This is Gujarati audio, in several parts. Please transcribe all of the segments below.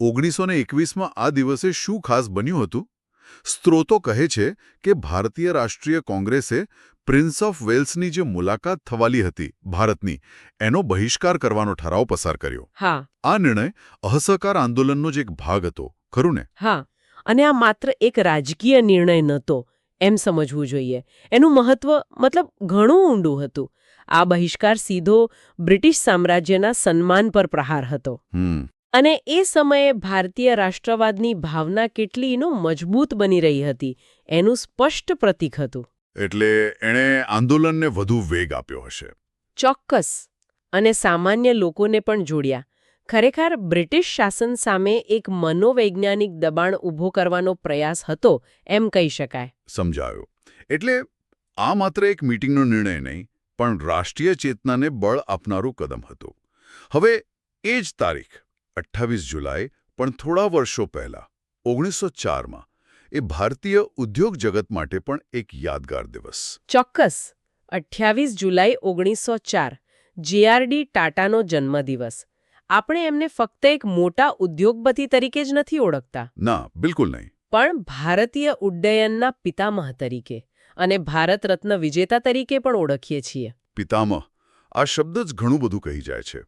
ઓગણીસો ને એકવીસમાં આ દિવસે શું ખાસ બન્યું હતું? સ્ત્રોતો કહે છે કે ભારતીય રાષ્ટ્રીય કોંગ્રેસે પ્રિન્સ ઓફ વેલ્સની જે મુલાકાત થવાલી હતી ભારતની એનો બહિષ્કાર કરવાનો ઠરાવ પસાર કર્યો. હા. આ નિર્ણય અસહકાર આંદોલનનો જ એક ભાગ હતો ખરું ને? હા અને આ માત્ર એક રાજકીય નિર્ણય નહોતો એમ સમજવું જોઈએ. એનું મહત્વ મતલબ ઘણું ઊંડું હતું. આ બહિષ્કાર સીધો બ્રિટિશ સામ્રાજ્યના સન્માન પર પ્રહાર હતો. અને એ સમયે ભારતીય રાષ્ટ્રવાદની ભાવના કેટલીનો મજબૂત બની રહી હતી એનું સ્પષ્ટ પ્રતીક હતું. એટલે એણે આંદોલનને વધુ વેગ આપ્યો હશે. ચોક્કસ. અને સામાન્ય લોકોને પણ જોડ્યા. ખરેખર બ્રિટિશ શાસન સામે એક મનોવૈજ્ઞાનિક દબાણ ઊભો કરવાનો પ્રયાસ હતો એમ કહી શકાય. સમજાયો. એટલે આ માત્ર એક મીટિંગનો નિર્ણય નહીં પણ રાષ્ટ્રીય ચેતનાને બળ આપનારું કદમ હતું. હવે એ જ તારીખ. અઠ્ઠાવીસ જુલાઈ પણ થોડા વર્ષો પહેલા ઓગણીસો ચારમાં એ ભારતીય ઉદ્યોગ જગત માટે પણ એક યાદગાર દિવસ. ચોક્કસ. અઠ્યાવીસ જુલાઈ ઓગણીસો ચાર જેઆરડી ટાટાનો જન્મદિવસ. આપણે એમને ફક્ત એક મોટા ઉદ્યોગપતિ તરીકે જ નથી ઓળખતા. ના બિલકુલ નહીં. પણ ભારતીય ઉડ્ડયનના પિતામહ તરીકે અને ભારત રત્ન વિજેતા તરીકે પણ ઓળખીએ છીએ. પિતામહ આ શબ્દ જ ઘણું બધું કહી જાય છે.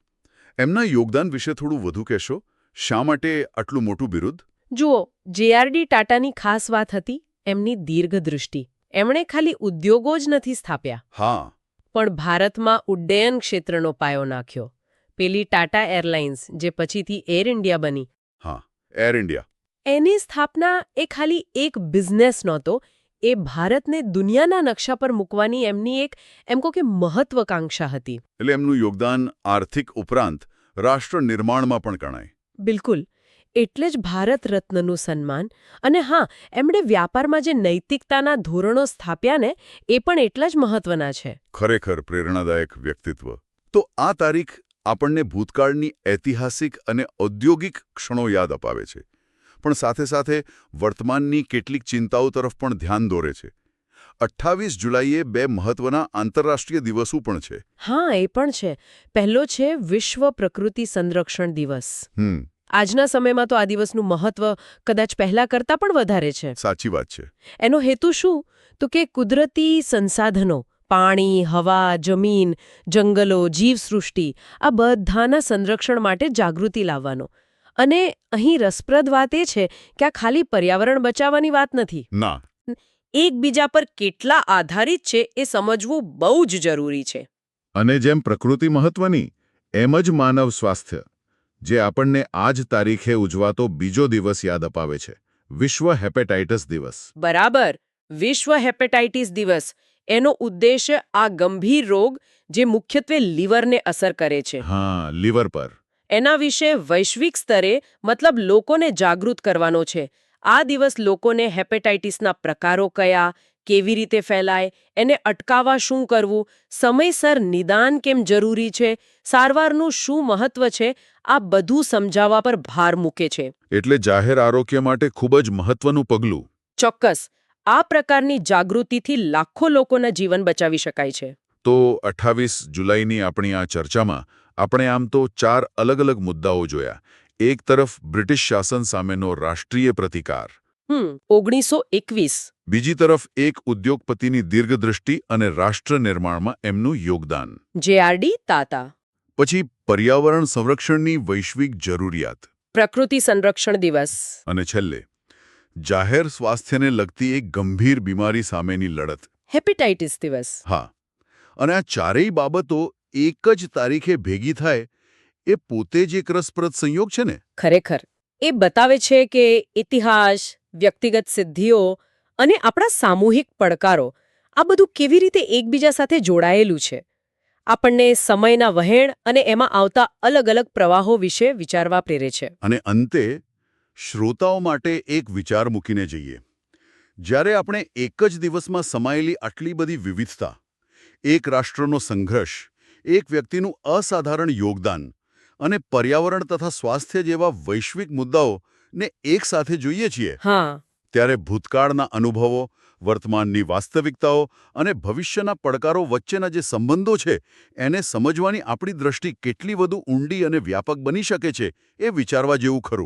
એમના યોગદાન વિશે થોડું વધુ કહેશો? શા માટે આટલું મોટું બિરુદ? જુઓ જેઆરડી ટાટાની ખાસ વાત હતી એમની દીર્ઘદૃષ્ટિ. એમણે ખાલી ઉદ્યોગો જ નથી સ્થાપ્યા. હા. પણ ભારતમાં ઉડ્ડયન ક્ષેત્રનો પાયો નાખ્યો. પેલી ટાટા એરલાઇન્સ જે પછીથી એર ઇન્ડિયા બની. હા એર ઇન્ડિયા. એની સ્થાપના એ ખાલી એક બિઝનેસ નહોતો એ ભારતને દુનિયાના નકશા પર મૂકવાની એમની એક એમ કહો કે મહત્વકાંક્ષા હતી. એટલે એમનું યોગદાન આર્થિક ઉપરાંત રાષ્ટ્ર નિર્માણમાં પણ ગણાય. બિલકુલ. એટલે જ ભારત રત્નનું સન્માન અને હા એમણે વ્યાપારમાં જે નૈતિકતાના ધોરણો સ્થાપ્યા ને એ પણ એટલા જ મહત્વના છે. ખરેખર પ્રેરણાદાયક વ્યક્તિત્વ. તો આ તારીખ આપણને ભૂતકાળની ઐતિહાસિક અને ઔદ્યોગિક ક્ષણો યાદ અપાવે છે. પણ સાથે સાથે વર્તમાનની કેટલીક ચિંતાઓ તરફ પણ ધ્યાન દોરે છે. અઠ્ઠાવીસ જુલાઈએ બે મહત્વના આંતરરાષ્ટ્રીય દિવસો પણ છે. હા એ પણ છે. પહેલો છે વિશ્વ પ્રકૃતિ સંરક્ષણ દિવસ. આજના સમયમાં તો આ દિવસનું મહત્વ કદાચ પહેલા કરતાં પણ વધારે છે. સાચી વાત છે. એનો હેતુ શું? તો કે કુદરતી સંસાધનો પાણી હવા જમીન જંગલો જીવસૃષ્ટિ આ બધાના સંરક્ષણ માટે જાગૃતિ લાવવાનો. અને અહીં રસપ્રદ વાત એ છે કે આ ખાલી પર્યાવરણ બચાવવાની વાત નથી. ના. એકબીજા પર કેટલા આધારિત છે એ સમજવું બહુ જ જરૂરી છે. અને જેમ પ્રકૃતિ મહત્વની એમ જ માનવ સ્વાસ્થ્ય. જે આપણને આજ તારીખે ઉજવાતો બીજો દિવસ યાદ અપાવે છે. વિશ્વ હેપેટાઇટિસ દિવસ. બરાબર. વિશ્વ હેપેટાઇટિસ દિવસ. એનો ઉદ્દેશ્ય આ ગંભીર રોગ જે મુખ્યત્વે લીવરને અસર કરે છે. હા લીવર પર. એના વિશે વૈશ્વિક સ્તરે મતલબ લોકોને જાગૃત કરવાનો છે. આ દિવસ લોકોને હેપેટાઇટિસના પ્રકારો કયા કેવી રીતે ફેલાય એને અટકાવવા શું કરવું સમયસર નિદાન કેમ જરૂરી છે સારવારનું શું મહત્વ છે આ બધું સમજાવવા પર ભાર મૂકે છે. એટલે જાહેર આરોગ્ય માટે ખૂબ જ મહત્વનું પગલું. ચોક્કસ. આ પ્રકારની જાગૃતિથી લાખો લોકોના જીવન બચાવી શકાય છે. તો અઠ્ઠાવીસ જુલાઈની આપણી આ ચર્ચામાં આપણે આમ તો ચાર અલગ અલગ મુદ્દાઓ જોયા. એક તરફ બ્રિટિશ શાસન સામેનો રાષ્ટ્રીય પ્રતિકાર. ઓગણીસો એકવીસ. બીજી તરફ એક ઉદ્યોગપતિની દીર્ઘદ્રષ્ટિ અને રાષ્ટ્ર નિર્માણમાં એમનું યોગદાન. જેઆરડી તાતા. પછી પર્યાવરણ સંરક્ષણની વૈશ્વિક જરૂરિયાત. પ્રકૃતિ સંરક્ષણ દિવસ. અને છેલ્લે જાહેર સ્વાસ્થ્યને લગતી એક ગંભીર બીમારી સામેની લડત. હેપેટાઇટિસ દિવસ. હા. અને આ ચારેય બાબતો એક જ તારીખે ભેગી થાય એ પોતે જ એક રસપ્રદ સંયોગ છે ને? ખરેખર. એ બતાવે છે કે ઇતિહાસ વ્યક્તિગત સિદ્ધિઓ અને આપણા સામૂહિક પડકારો આ બધું કેવી રીતે એકબીજા સાથે જોડાયેલું છે? આપણને સમયના વહેણ અને એમાં આવતા અલગ અલગ પ્રવાહો વિશે વિચારવા પ્રેરે છે. અને અંતે શ્રોતાઓ માટે એક વિચાર મૂકીને જઈએ. જ્યારે આપણે એક જ દિવસમાં સમાયેલી આટલી બધી વિવિધતા એક રાષ્ટ્રનો સંઘર્ષ એક વ્યક્તિનું અસાધારણ યોગદાન અને પર્યાવરણ તથા સ્વાસ્થ્ય જેવા વૈશ્વિક મુદ્દાઓને એક સાથે જોઈએ છીએ ત્યારે ભૂતકાળના અનુભવો વર્તમાનની વાસ્તવિકતાઓ અને ભવિષ્યના પડકારો વચ્ચેના જે સંબંધો છે એને સમજવાની આપણી દ્રષ્ટિ કેટલી વધુ ઊંડી અને વ્યાપક બની શકે છે એ વિચારવા જેવું ખરું.